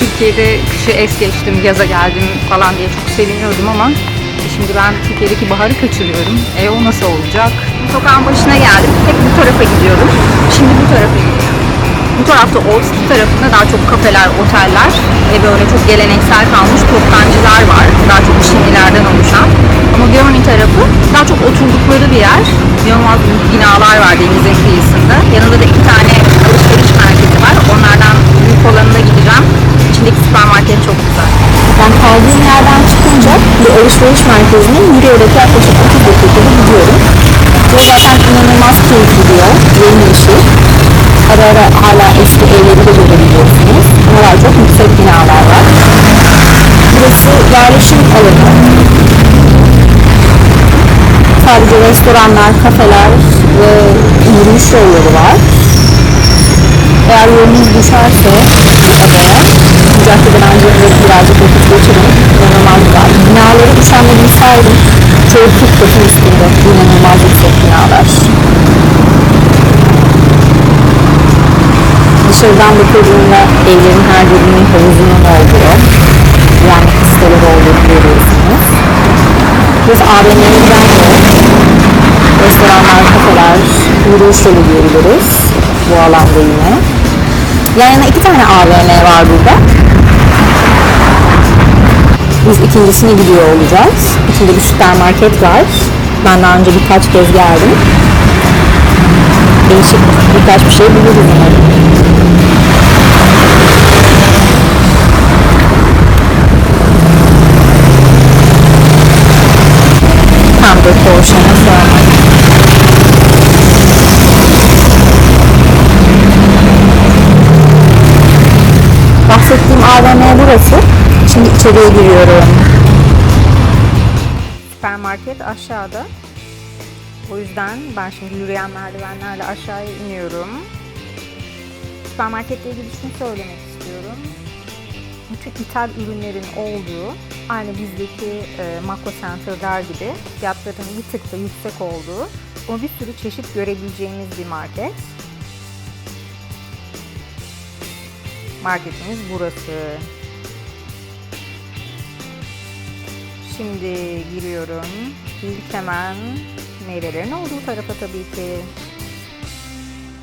Türkiye'de kışı es geçtim, yaza geldim falan diye çok seviniyordum ama şimdi ben Türkiye'deki baharı kaçırıyorum. E o nasıl olacak? Sokağın başına geldim. Hep bu tarafa gidiyorum. Şimdi bu tarafa gidiyorum. Bu tarafta Old tarafında daha çok kafeler, oteller ve böyle çok geleneksel kalmış toptancılar var. Daha çok Çinlilerden oluşan. Ama Germany tarafı daha çok oturdukları bir yer. İnanılmaz büyük binalar var denizin kıyısında. Yanında da iki tane alışveriş merkezi var. Onlardan büyük olanına gideceğim. İçindeki süpermarket çok güzel. Ben kaldığım yerden çıkınca bir alışveriş merkezine yürüyerek yaklaşık 30 dakikada gidiyorum. Ve zaten inanılmaz keyifli bir yol. Yemyeşil. Ara ara hala eski evleri de görebiliyorsunuz. Daha çok yüksek binalar var. Burası yerleşim alanı. Sadece restoranlar, kafeler ve yürüyüş yolları var. Eğer yolunuz düşerse adaya, caddeden önce birazcık vakit geçirin. İnanılmaz güzel. Binaları üşenmediğini saydım. Çoğu 40 katın üstünde. İnanılmaz yüksek binalar. Dışarıdan bakıldığında evlerin her birinin havuzunun olduğu, güvenlik listeleri olduğunu görüyorsunuz. Burası AVM'den de restoranlar, kafeler, yürüyüş yolu diyebiliriz bu alanda yine. Yan yana iki tane AVM var burada. Biz ikincisine gidiyor olacağız. İçinde bir süpermarket var. Ben daha önce birkaç kez geldim. Değişik birkaç bir şey buluruz umarım. Tam bir Porsche'ne sormak. Bahsettiğim AVM burası. Şimdi içeriye giriyorum. Süpermarket aşağıda. O yüzden ben şimdi yürüyen merdivenlerle aşağıya iniyorum. Süpermarketle ilgili şunu söylemek istiyorum. Bütün ithal ürünlerin olduğu, aynı bizdeki e, Makro Center'lar gibi fiyatların bir tık da yüksek olduğu ama bir sürü çeşit görebileceğimiz bir market. Marketimiz burası. Şimdi giriyorum. İlk hemen meyvelerin olduğu tarafa tabii ki.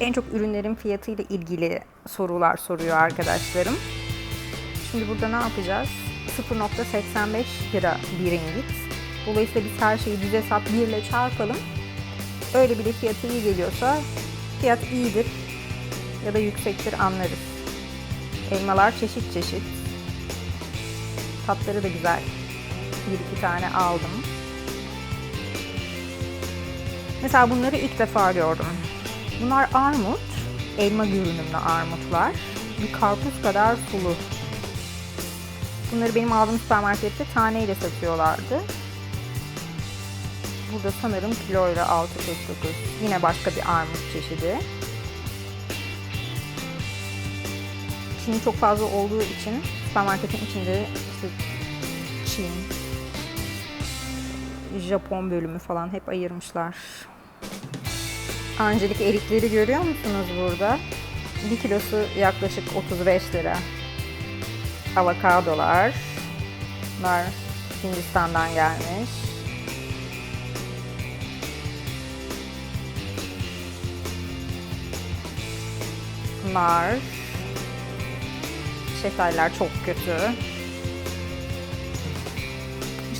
En çok ürünlerin fiyatıyla ilgili sorular soruyor arkadaşlarım. Şimdi burada ne yapacağız? 0.85 lira bir ringgit. Dolayısıyla biz her şeyi düz hesap 1 ile çarpalım. Öyle bile fiyatı iyi geliyorsa fiyat iyidir ya da yüksektir anlarız. Elmalar çeşit çeşit. Tatları da güzel. Bir iki tane aldım. Mesela bunları ilk defa gördüm. Bunlar armut. Elma görünümlü armutlar. Bir karpuz kadar sulu. Bunları benim aldığım süpermarkette taneyle satıyorlardı. Burada sanırım kiloyla 6.49. Yine başka bir armut çeşidi. Çin çok fazla olduğu için süpermarketin içinde işte Çin, Japon bölümü falan hep ayırmışlar. Angelik erikleri görüyor musunuz burada? Bir kilosu yaklaşık 35 lira. Avokadolar. Bunlar Hindistan'dan gelmiş. Bunlar Şeftaliler çok kötü.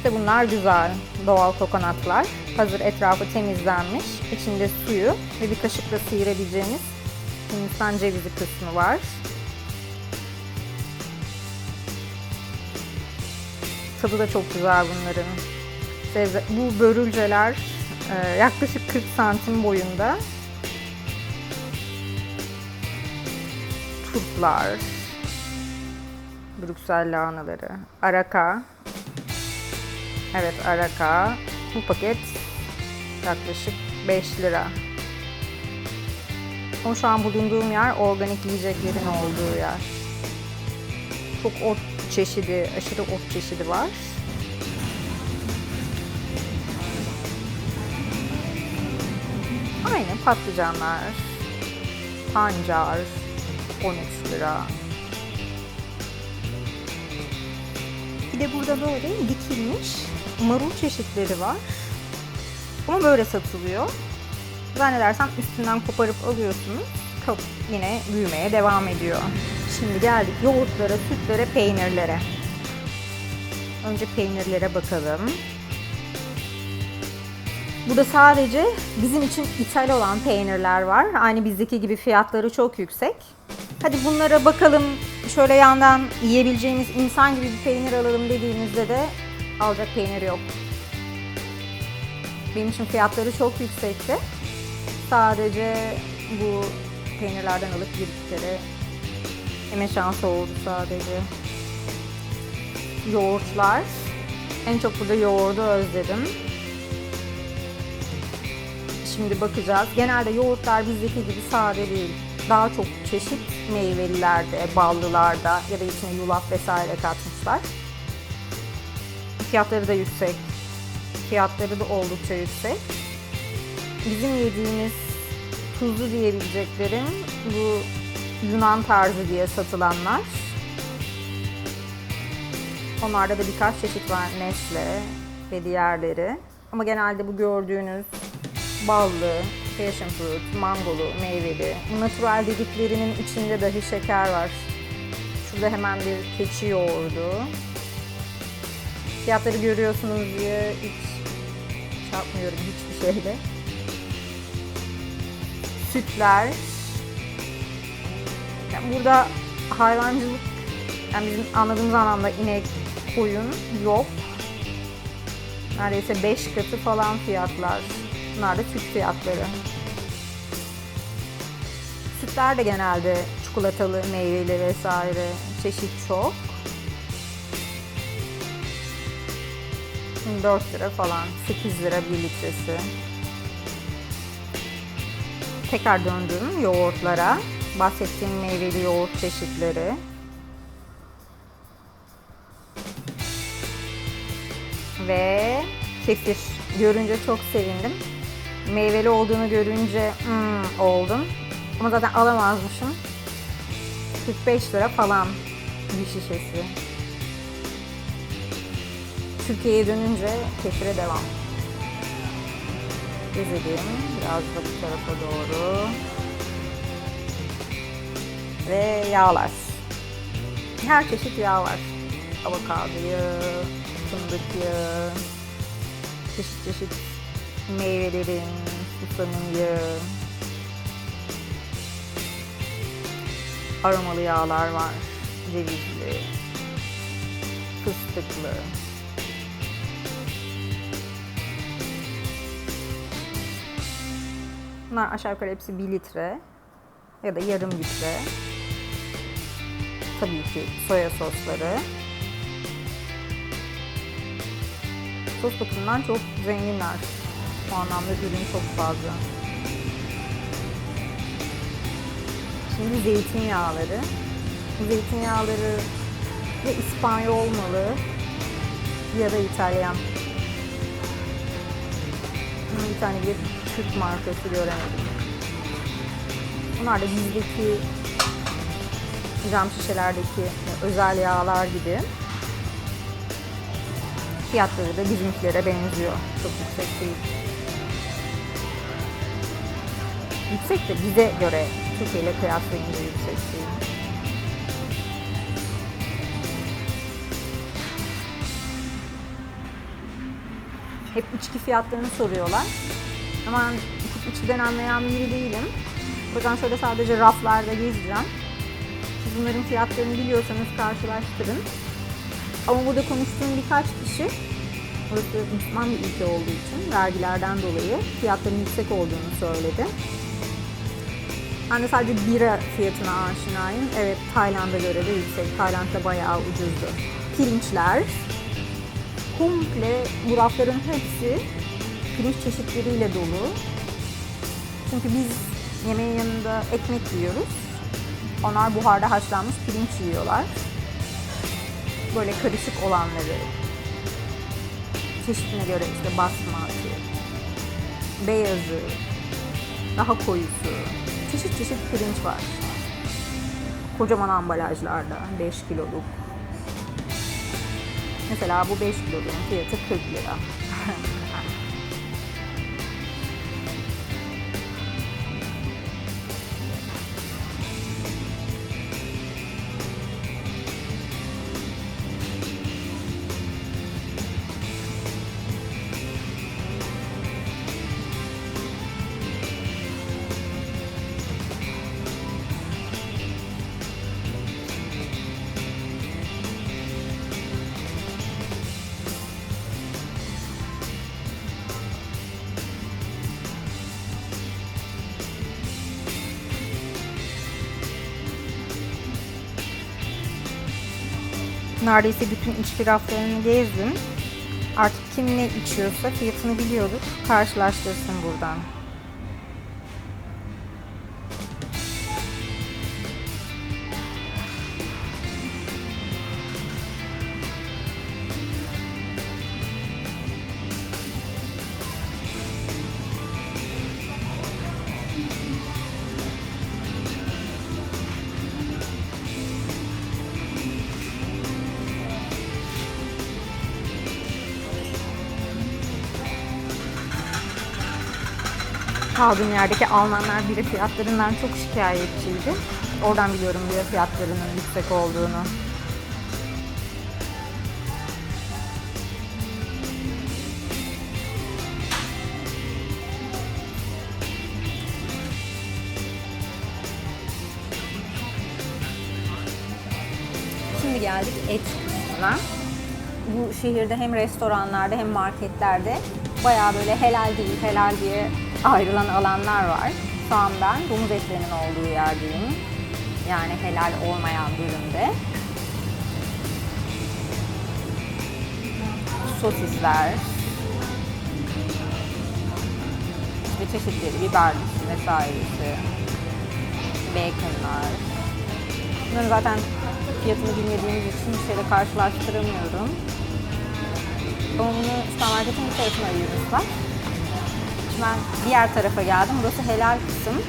İşte bunlar güzel. Doğal kokonatlar. Hazır etrafı temizlenmiş. İçinde suyu ve bir kaşıkla sıyırabileceğiniz Hindistan cevizi kısmı var. Tadı da çok güzel bunların. Sebze, bu börülceler e, yaklaşık 40 santim boyunda. Turplar, Brüksel lahanaları, araka. Evet araka. Bu paket yaklaşık 5 lira. Ama şu an bulunduğum yer organik yiyeceklerin olduğu yer. Çok ot çeşidi, aşırı ot çeşidi var. Aynı patlıcanlar, pancar, 13 lira. Bir de burada böyle dikilmiş marul çeşitleri var. Ama böyle satılıyor. Zannedersem üstünden koparıp alıyorsunuz. Kap yine büyümeye devam ediyor. Şimdi geldik yoğurtlara, sütlere, peynirlere. Önce peynirlere bakalım. Burada sadece bizim için ithal olan peynirler var. Aynı bizdeki gibi fiyatları çok yüksek. Hadi bunlara bakalım. Şöyle yandan yiyebileceğimiz insan gibi bir peynir alalım dediğimizde de alacak peynir yok. Benim için fiyatları çok yüksekti. Sadece bu peynirlerden alıp bir kere yeme şansı oldu sadece. Yoğurtlar. En çok burada yoğurdu özledim. Şimdi bakacağız. Genelde yoğurtlar bizdeki gibi sade değil. Daha çok çeşit meyvelilerde, ballılarda ya da içine yulaf vesaire katmışlar. Fiyatları da yüksek. Fiyatları da oldukça yüksek. Bizim yediğimiz tuzlu diyebileceklerim bu Yunan tarzı diye satılanlar. Onlarda da birkaç çeşit var. Nesle ve diğerleri. Ama genelde bu gördüğünüz ballı, passion fruit, mangolu, meyveli, natural dediklerinin içinde dahi şeker var. Şurada hemen bir keçi yoğurdu. Fiyatları görüyorsunuz diye hiç çarpmıyorum hiçbir şeyle. Sütler. Yani burada hayvancılık, yani bizim anladığımız anlamda inek, koyun yok. Neredeyse 5 katı falan fiyatlar. Bunlar da süt fiyatları. Sütler de genelde çikolatalı, meyveli vesaire çeşit çok. 4 lira falan, 8 lira bir litresi. Tekrar döndüm yoğurtlara. Bahsettiğim meyveli yoğurt çeşitleri. Ve kefir. Görünce çok sevindim. Meyveli olduğunu görünce hmm, oldum. Ama zaten alamazmışım. 45 lira falan bir şişesi. Türkiye'ye dönünce kefire devam. Gezelim. Biraz da bu tarafa doğru. Ve yağlar. Her çeşit yağ var. Avokado yağı, çeşit çeşit meyvelerin, susamın aromalı yağlar var. Cevizli, fıstıklı. Bunlar aşağı yukarı hepsi 1 litre ya da yarım litre. Tabii ki soya sosları. Sos bakımından çok zenginler. Bu anlamda ürün çok fazla. Şimdi zeytinyağları. Zeytinyağları ya İspanyol malı ya da İtalyan. Bir tane bir Türk markası göremedim. Bunlar da bizdeki cam şişelerdeki özel yağlar gibi. Fiyatları da bizimkilere benziyor. Çok yüksek değil. Yüksek de bize göre Türkiye ile kıyaslayınca yüksek değil. Hep içki fiyatlarını soruyorlar. Hiç içkiden anlayan biri değilim. O şöyle sadece raflarda gezeceğim. Siz bunların fiyatlarını biliyorsanız karşılaştırın. Ama burada konuştuğum birkaç kişi Burası Müslüman bir ülke olduğu için vergilerden dolayı fiyatların yüksek olduğunu söyledi. Ben de sadece bira fiyatına aşinayım. Evet Tayland'a göre de yüksek. Tayland'da bayağı ucuzdu. Pirinçler. Komple bu rafların hepsi pirinç çeşitleriyle dolu. Çünkü biz yemeğin yanında ekmek yiyoruz. Onlar buharda haşlanmış pirinç yiyorlar. Böyle karışık olanları, çeşidine göre işte basmati, beyazı, daha koyusu, çeşit çeşit pirinç var. Kocaman ambalajlarda 5 kiloluk. Mesela bu 5 kiloluğun fiyatı 40 lira. Neredeyse bütün içki raflarını gezdim. Artık kim ne içiyorsa fiyatını biliyordur. Karşılaştırsın buradan. Kaldığım yerdeki Almanlar biri fiyatlarından çok şikayetçiydi. Oradan biliyorum biri fiyatlarının yüksek olduğunu. Şimdi geldik et kısmına. Bu şehirde hem restoranlarda hem marketlerde bayağı böyle helal değil, helal diye ayrılan alanlar var. Şu an ben domuz etlerinin olduğu yerdeyim. Yani helal olmayan bölümde. Sosisler, işte çeşitleri, biberlisi vesairesi, baconlar. Bunları zaten fiyatını bilmediğimiz için bir şeyle karşılaştıramıyorum. Ama bunu süpermarketin tarafına ayırmışlar. Ben diğer tarafa geldim. Burası helal kısım.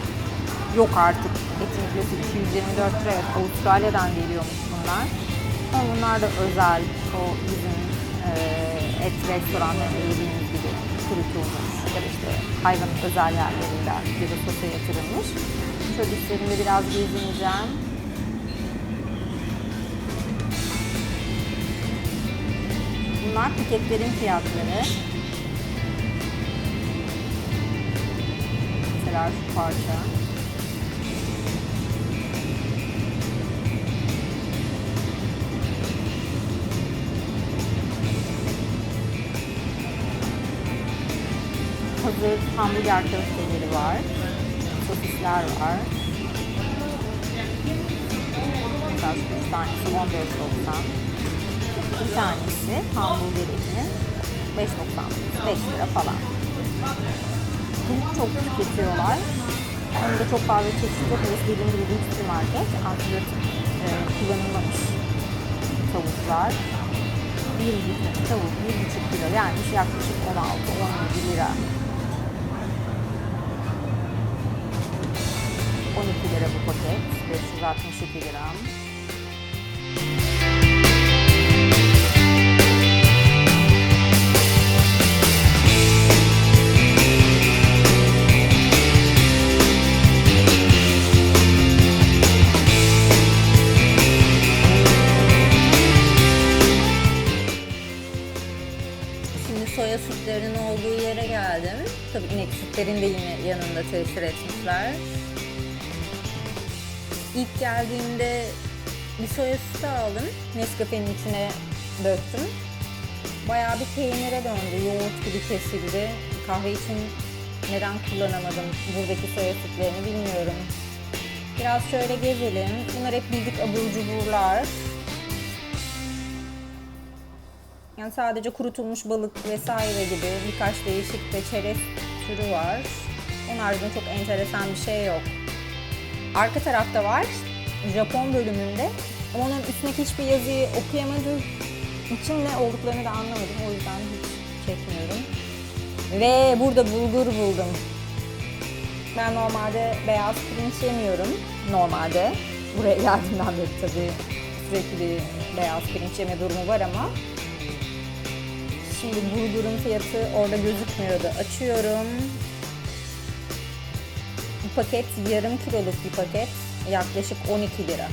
Yok artık. Etin kilosu 224 lira. Evet, Avustralya'dan geliyormuş bunlar. Ama bunlar da özel. O bizim e, et restoranlarında yediğimiz gibi kurutulmuş. Ya da işte hayvanın özel yerleriyle ya da sosa yatırılmış. Şöyle üstlerinde biraz gezineceğim. Bunlar piketlerin fiyatları. Mesela şu parça. Hazır hamburger köfteleri var. Sosisler var. Mesela üç tanesi 14.90. Bir tanesi hamburger etinin 5.90, 5 lira falan. Bunu çok tüketiyorlar. Onun da çok fazla çeşit yok. Burası dediğim gibi bir market. Antibiyotik e, kullanılmamış tavuklar. Bir litre tavuk 1,5 kilo yani yaklaşık 16-17 lira. 12 lira bu paket. 562 gram. Soya sütlerinin olduğu yere geldim. Tabii inek sütlerini de yine yanında tesir etmişler. İlk geldiğimde bir soya sütü aldım. Nescafe'nin içine döktüm. Bayağı bir peynire döndü. Yoğurt gibi kesildi. Kahve için neden kullanamadım buradaki soya sütlerini bilmiyorum. Biraz şöyle gezelim. Bunlar hep bildik abur cuburlar. Yani sadece kurutulmuş balık vesaire gibi birkaç değişik de çerez türü var. Onun haricinde çok enteresan bir şey yok. Arka tarafta var Japon bölümünde onun üstündeki hiçbir yazıyı okuyamadığım için ne olduklarını da anlamadım. O yüzden hiç çekmiyorum. Ve burada bulgur buldum. Ben normalde beyaz pirinç yemiyorum. Normalde. Buraya geldiğimden beri tabii sürekli beyaz pirinç yeme durumu var ama Şimdi bulgurun fiyatı orada gözükmüyordu. Açıyorum. Bu paket yarım kiloluk bir paket. Yaklaşık 12 lira.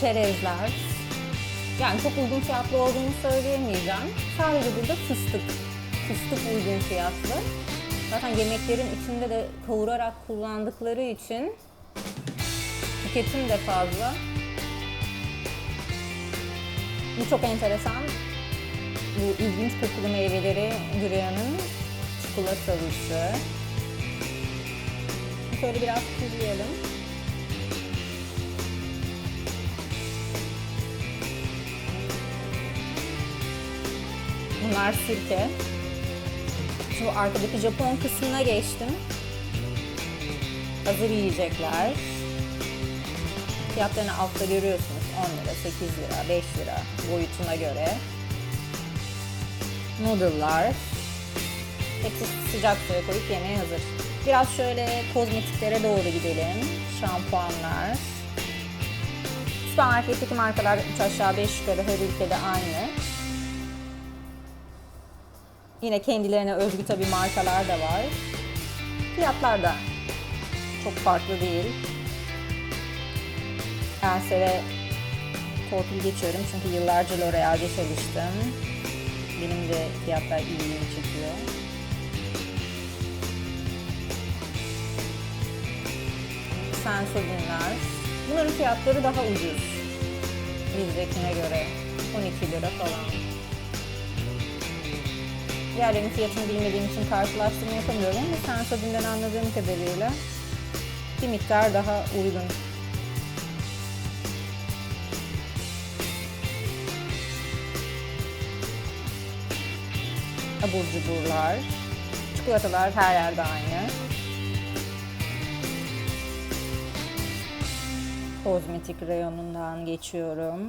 Çerezler. Yani çok uygun fiyatlı olduğunu söyleyemeyeceğim. Sadece burada fıstık. Fıstık uygun fiyatlı. Zaten yemeklerin içinde de kavurarak kullandıkları için tüketim de fazla. Bu çok enteresan. Bu ilginç kokulu meyveleri Gruya'nın çikolatalısı. Şöyle biraz tuzlayalım. Bunlar sirke. Şu arkadaki Japon kısmına geçtim. Hazır yiyecekler. Fiyatlarını altta görüyorsunuz. 10 lira, 8 lira, 5 lira boyutuna göre. Noodle'lar. Hepsi sıcak suya koyup yemeğe hazır. Biraz şöyle kozmetiklere doğru gidelim. Şampuanlar. Süpermarketteki markalar 3 aşağı 5 yukarı her ülkede aynı. Yine kendilerine özgü tabii markalar da var. Fiyatlar da çok farklı değil. Ensere torpil geçiyorum çünkü yıllarca L'Oreal'de çalıştım. Benim de fiyatlar ilgimi çekiyor. Sensodyne'ler. Bunların fiyatları daha ucuz. Bizdekine göre. 12 lira falan. Diğerlerinin fiyatını bilmediğim için karşılaştırma yapamıyorum ama Sensodyne'den anladığım kadarıyla bir miktar daha uygun. Abur cuburlar, çikolatalar her yerde aynı. Kozmetik reyonundan geçiyorum.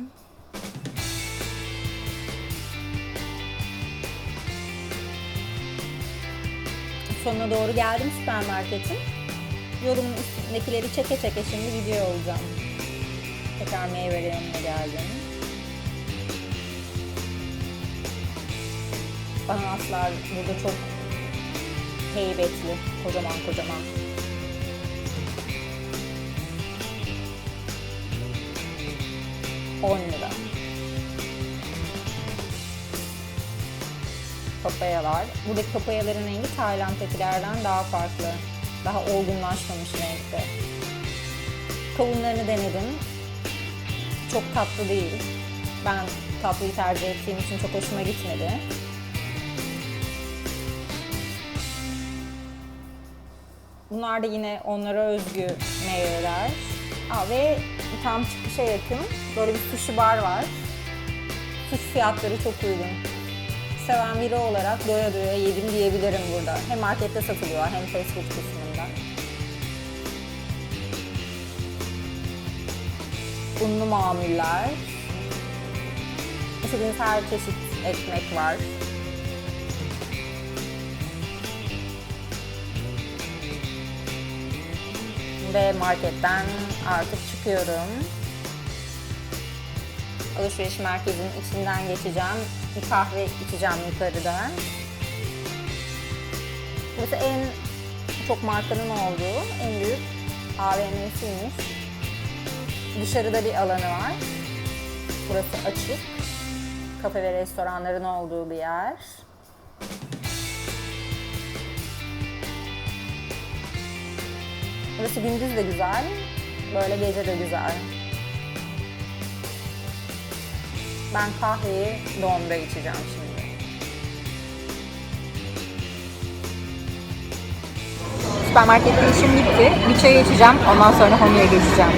Sonuna doğru geldim süpermarketin. Yorumun üstündekileri çeke çeke şimdi video olacağım. Tekrar meyve reyonuna geldim. Ananaslar burada çok heybetli, kocaman kocaman. On lira. Papayalar. Buradaki papayaların rengi Tayland'dakilerden daha farklı. Daha olgunlaşmamış renkte. Kavunlarını denedim. Çok tatlı değil. Ben tatlıyı tercih ettiğim için çok hoşuma gitmedi. Bunlar da yine onlara özgü meyveler. Aa, ve tam çıkışa yakın böyle bir sushi bar var. Sushi fiyatları çok uygun. Seven biri olarak doya doya yedim diyebilirim burada. Hem markette satılıyor hem fast food kısmında. Unlu mamuller. İstediğiniz her çeşit ekmek var. Ve marketten artık çıkıyorum. Alışveriş merkezinin içinden geçeceğim. Bir kahve içeceğim yukarıda. Burası en çok markanın olduğu en büyük AVM'siymiş. Dışarıda bir alanı var. Burası açık. Kafe ve restoranların olduğu bir yer. Burası gündüz de güzel, böyle gece de güzel. Ben kahveyi doğumda içeceğim şimdi. Süpermarkette işim bitti. Bir çay içeceğim, ondan sonra Homi'ye geçeceğim.